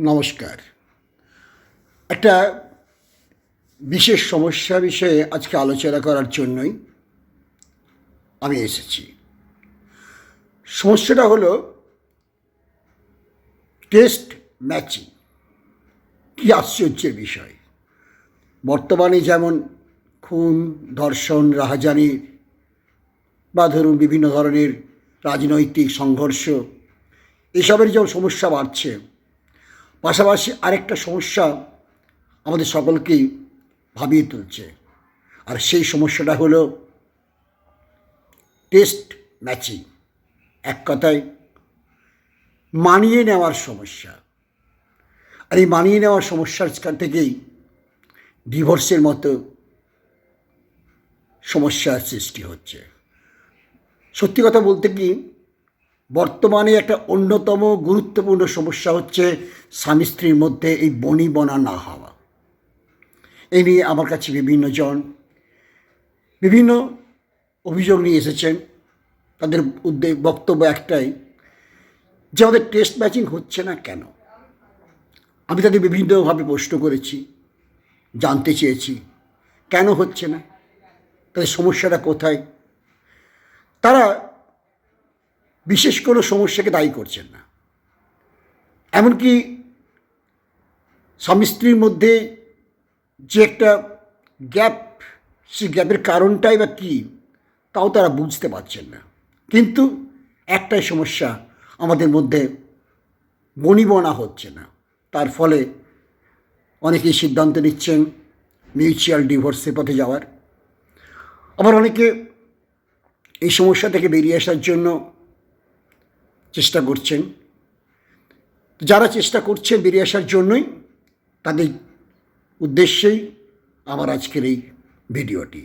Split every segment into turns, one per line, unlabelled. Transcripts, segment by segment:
নমস্কার। একটা বিশেষ সমস্যা বিষয়ে আজকে আলোচনা করার জন্যই আমি এসেছি। সমস্যাটা হলো টেস্ট ম্যাচিং কী আশ্চর্যের বিষয়। বর্তমানে যেমন খুন, ধর্ষণ, রাহাজানি বা ধরুন বিভিন্ন ধরনের রাজনৈতিক সংঘর্ষ, এসবের যেমন সমস্যা বাড়ছে পাশাপাশি আরেকটা সমস্যা আমাদের সকলকেই ভাবিয়ে তুলছে। আর সেই সমস্যাটা হলো টেস্ট ম্যাচিং এক কথায় মানিয়ে নেওয়ার সমস্যা। আর এই মানিয়ে নেওয়ার সমস্যার থেকেই ডিভোর্সের মতো সমস্যার সৃষ্টি হচ্ছে। সত্যি কথা বলতে কি বর্তমানে একটা অন্যতম গুরুত্বপূর্ণ সমস্যা হচ্ছে স্বামী স্ত্রীর মধ্যে এই বনিবনা না হওয়া। এই নিয়ে আমার কাছে বিভিন্ন জন বিভিন্ন অভিযোগ নিয়ে এসেছেন। তাদের উদ্যোগ বক্তব্য একটাই, যে আমাদের টেস্ট ম্যাচিং হচ্ছে না কেন? আমি তাদের বিভিন্নভাবে প্রশ্ন করেছি, জানতে চেয়েছি, কেন হচ্ছে না? তাদের সমস্যাটা কোথায়? তারা বিশেষ কোনো সমস্যাকে দায়ী করছেন না। এমনকি স্বামী স্ত্রীর মধ্যে যে একটা গ্যাপ সেই গ্যাপের কারণটাই বা কী, তাও তারা বুঝতে পারছেন না। কিন্তু একটাই সমস্যা আমাদের মধ্যে বনিবনা হচ্ছে না। তার ফলে অনেকেই সিদ্ধান্ত নিচ্ছেন মিউচুয়াল ডিভোর্সের পথে যাওয়ার। আবার অনেকে এই সমস্যা থেকে বেরিয়ে আসার জন্য চেষ্টা করছেন। যারা চেষ্টা করছেন বেরিয়ে আসার জন্যই, তাদের উদ্দেশ্যেই আমার আজকের এই ভিডিওটি।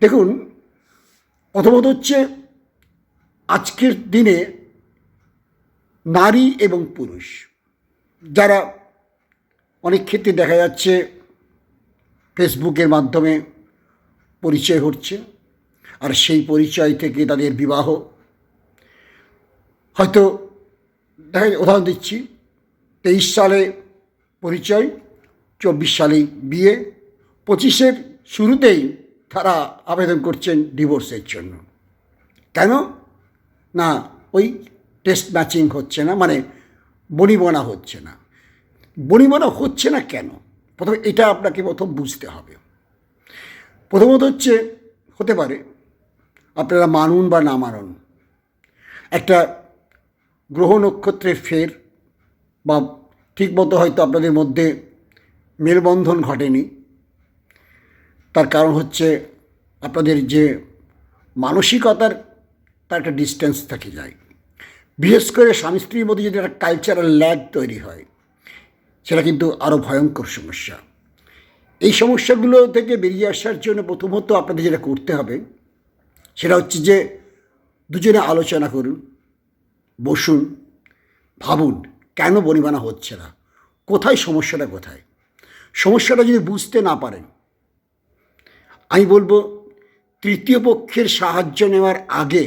দেখুন, প্রথমত হচ্ছে আজকের দিনে নারী এবং পুরুষ। যারা অনেক ক্ষেত্রে দেখা যাচ্ছে ফেসবুকের মাধ্যমে পরিচয় হচ্ছে, আর সেই পরিচয় থেকে তাদের বিবাহ হয়তো দেখা যায়, উদাহরণ দিচ্ছি। তেইশ সালে পরিচয়, চব্বিশ সালে বিয়ে, পঁচিশের শুরুতেই তারা আবেদন করছেন ডিভোর্সের জন্য। কেন? না, ওই টেস্ট ম্যাচিং হচ্ছে না মানে বনিবনা হচ্ছে না। বনিবনা হচ্ছে না কেন? প্রথমে এটা আপনাকে প্রথম বুঝতে হবে। প্রথমত হচ্ছে, হতে পারে, আপনারা মানুন বা না মানুন, একটা গ্রহ নক্ষত্রের ফের বা ঠিকমতো হয়তো আপনাদের মধ্যে মেলবন্ধন ঘটেনি। তার কারণ হচ্ছে আপনাদের যে মানসিকতার তার একটা ডিস্টেন্স থেকে যায়। বিশেষ করে স্বামী স্ত্রীর মধ্যে যদি একটা কালচারাল ল্যাগ তৈরি হয়, সেটা কিন্তু আরও ভয়ঙ্কর সমস্যা। এই সমস্যাগুলো থেকে বেরিয়ে আসার জন্য প্রথমত আপনাদের যেটা করতে হবে, সেটা হচ্ছে যে দুজনে আলোচনা করুন। বসুন, ভাবুন, কেন বনিবানা হচ্ছে না? কোথায় সমস্যাটা কোথায়? সমস্যাটা যদি বুঝতে না পারেন, আমি বলব তৃতীয় পক্ষের সাহায্য নেওয়ার আগে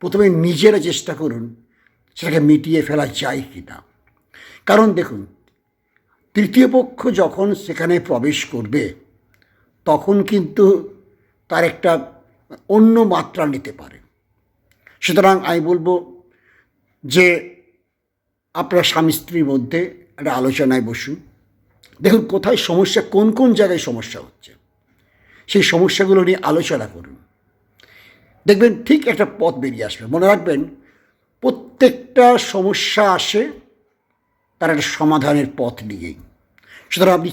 প্রথমে নিজেরা চেষ্টা করুন সেটাকে মিটিয়ে ফেলা যায় কি না কারণ দেখুন, তৃতীয় পক্ষ যখন সেখানে প্রবেশ করবে, তখন কিন্তু তার একটা অন্য মাত্রা নিতে পারে। সুতরাং আমি বলব যে আপনার স্বামী স্ত্রীর মধ্যে একটা আলোচনায় বসুন। দেখুন কোথায় সমস্যা, কোন কোন জায়গায় সমস্যা হচ্ছে। সেই সমস্যাগুলো নিয়ে আলোচনা করুন। দেখবেন ঠিক একটা পথ বেরিয়ে আসবে। মনে রাখবেন, প্রত্যেকটা সমস্যা আসে তার একটা সমাধানের পথ নিয়েই। সুতরাং আপনি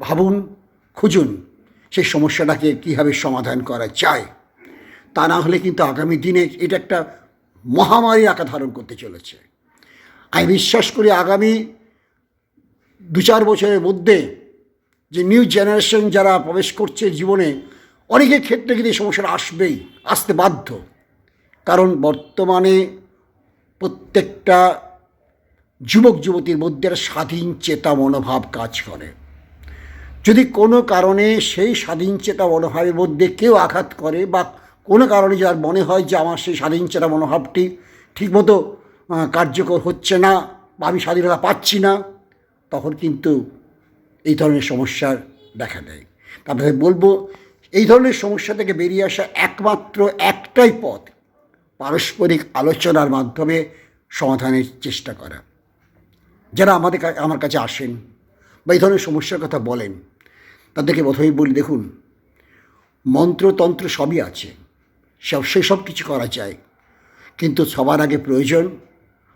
ভাবুন, খুঁজুন সেই সমস্যাটাকে কীভাবে সমাধান করা যায়। তা না হলে কিন্তু আগামী দিনে এটা একটা মহামারী আকার ধারণ করতে চলেছে। আমি বিশ্বাস করি আগামী দু চার বছরের মধ্যে যে নিউ জেনারেশন যারা প্রবেশ করছে জীবনে, অনেকের ক্ষেত্রে কিন্তু এই সমস্যাটা আসবেই, আসতে বাধ্য। কারণ বর্তমানে প্রত্যেকটা যুবক, যুবতীর মধ্যে একটা স্বাধীন চেতা মনোভাব কাজ করে। যদি কোনো কারণে সেই স্বাধীন চেতা মনোভাবের মধ্যে কেউ আঘাত করে বা কোনো কারণে যার মনে হয় যে আমার সেই স্বাধীন মনোভাবটি ঠিকমতো কার্যকর হচ্ছে না বা আমি স্বাধীনতা পাচ্ছি না, তখন কিন্তু এই ধরনের সমস্যার দেখা দেয়। আপনাদের বলব, এই ধরনের সমস্যা থেকে বেরিয়ে আসা একমাত্র একটাই পথ, পারস্পরিক আলোচনার মাধ্যমে সমাধানের চেষ্টা করা। যারা আমাদের আমার কাছে আসেন বা এই ধরনের সমস্যার কথা বলেন, তাদেরকে প্রথমেই বলি, দেখুন, মন্ত্রতন্ত্র সবই আছে। সব সেসব কিছু করা যায়। কিন্তু সবার আগে প্রয়োজন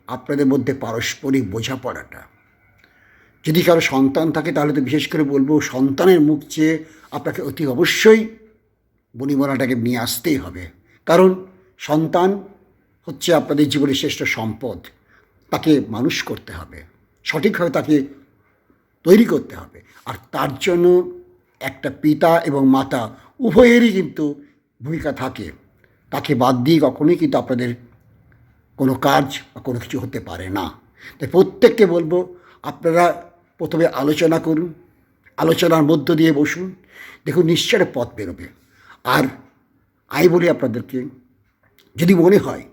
আপনাদের মধ্যে পারস্পরিক বোঝাপড়াটা। যদি কারও সন্তান থাকে, তাহলে তো বিশেষ করে বলব, সন্তানের মুখ চেয়ে আপনাকে অতি অবশ্যই বনিবনাটাকে নিয়ে আসতেই হবে। কারণ সন্তান হচ্ছে আপনাদের জীবনের শ্রেষ্ঠ সম্পদ। তাকে মানুষ করতে হবে। সঠিকভাবে তাকে তৈরি করতে হবে। আর তার জন্য একটা পিতা এবং মাতা উভয়েরই কিন্তু ভূমিকা থাকে। তাকে বাদ দিয়ে কখনোই কিন্তু আপনাদের কোনো কাজ বা কোনো কিছু হতে পারে না। তাই প্রত্যেককে বলব, আপনারা প্রথমে আলোচনা করুন, আলোচনার মধ্য দিয়ে বসুন, দেখুন নিশ্চয় পথ বেরোবে। আর আই বলি আপনাদেরকে, যদি মনে হয়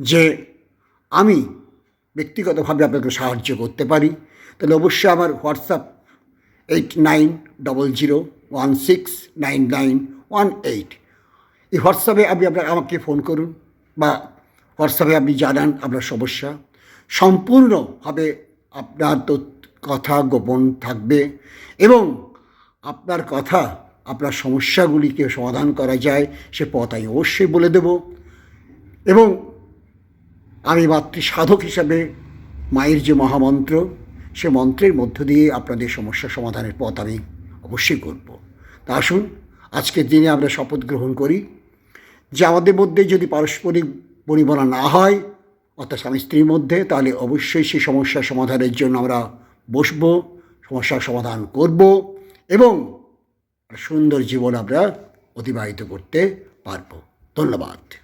যে আমি ব্যক্তিগতভাবে আপনাকে সাহায্য করতে পারি, তাহলে অবশ্যই আমার WhatsApp eight nine double zero one six nine nine one eight এই হোয়াটসঅ্যাপে আপনি আপনার আমাকে ফোন করুন বা হোয়াটসঅ্যাপে আপনি জানান আপনার সমস্যা। সম্পূর্ণভাবে আপনার তো কথা গোপন থাকবে এবং আপনার কথা, আপনার সমস্যাগুলিকে সমাধান করা যায় সে পথ আমি অবশ্যই বলে দেব এবং আমি মাতৃ সাধক হিসাবে মায়ের যে মহামন্ত্র, সে মন্ত্রের মধ্য দিয়ে আপনাদের সমস্যা সমাধানের পথ আমি অবশ্যই করব। তা আসুন, আজকের দিনে আমরা শপথ গ্রহণ করি। যে আমাদের মধ্যে যদি পারস্পরিক বনিবনা না হয়, অর্থাৎ স্বামী স্ত্রীর মধ্যে, তাহলে অবশ্যই সেই সমস্যার সমাধানের জন্য আমরা বসব, সমস্যার সমাধান করব এবং সুন্দর জীবন আমরা অতিবাহিত করতে পারব। ধন্যবাদ।